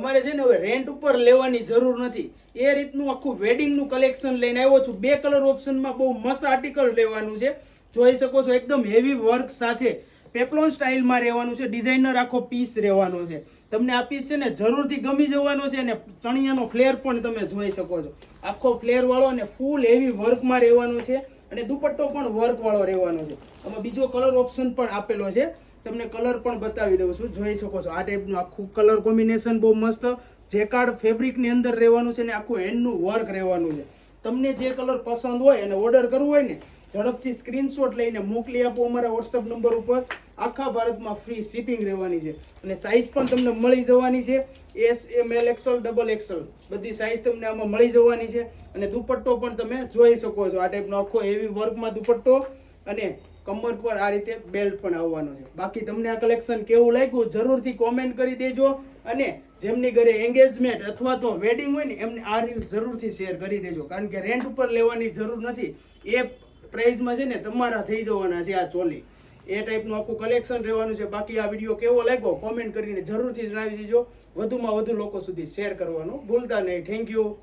તમારે છે ને હવે રેન્ટ ઉપર લેવાની જરૂર નથી. એ રીતનું આખું વેડિંગનું કલેક્શન લઈને આવ્યો છું. બે કલર ઓપ્શનમાં બહુ મસ્ત આર્ટિકલ લેવાનું છે. જોઈ શકો છો, એકદમ હેવી વર્ક સાથે. પેપલોન સ્ટાઇલમાં રહેવાનું છે. ડિઝાઇનર આખો પીસ રહેવાનો છે. તમને આ પીસ છે ને જરૂરથી ગમી જવાનો છે અને ચણિયાનો ફ્લેર પણ તમે જોઈ શકો છો. આખો ફ્લેર વાળો અને ફૂલ હેવી વર્કમાં રહેવાનો છે. અને દુપટ્ટો પણ વર્કવાળો રહેવાનો છે. આમાં બીજો કલર ઓપ્શન પણ આપેલો છે. તમને કલર પણ બતાવી દઉં છું. જોઈ શકો છો. આ ટાઈપનું આખું કલર કોમ્બિનેશન બહુ મસ્ત. જેકાર્ડ ફેબ્રિકની અંદર રહેવાનું છે ને આખું હેન્ડનું વર્ક રહેવાનું છે. તમને જે કલર પસંદ હોય અને ઓર્ડર કરવું હોય ને, ઝડપથી સ્ક્રીનશોટ લઈને મોકલી આપો અમારા વોટ્સઅપ નંબર ઉપર. આખા ભારતમાં ફ્રી શિપિંગ રહેવાની છે. અને સાઇઝ પણ તમને મળી જવાની છે. S M L XL double XL બધી સાઇઝ તમને આમાં મળી જવાની છે. અને દુપટ્ટો પણ તમે જોઈ શકો છો. આ ટાઈપનો આખો હેવી વર્કમાં દુપટ્ટો અને કમર પર આ રીતે બેલ્ટ પણ આવવાનો છે. બાકી તમને આ કલેક્શન કેવું લાગ્યું, જરૂરથી કોમેન્ટ કરી દેજો અને જેમની ઘરે એન્ગેજમેન્ટ અથવા તો વેડિંગ હોય ને, એમને આ રીલ જરૂરથી શેર કરી દેજો. કારણ કે રેન્ટ ઉપર લેવાની જરૂર નથી. એ પ્રાઇઝમાં છે ને, તમારા થઈ જવાના છે આ ચોલી. એ ટાઈપનું આખું કલેક્શન રહેવાનું છે. બાકી આ વીડિયો કેવો લાગ્યો કોમેન્ટ કરીને જરૂરથી જણાવી દેજો. વધુમાં વધુ લોકો સુધી શેર કરવાનું ભૂલતા નહીં. Thank you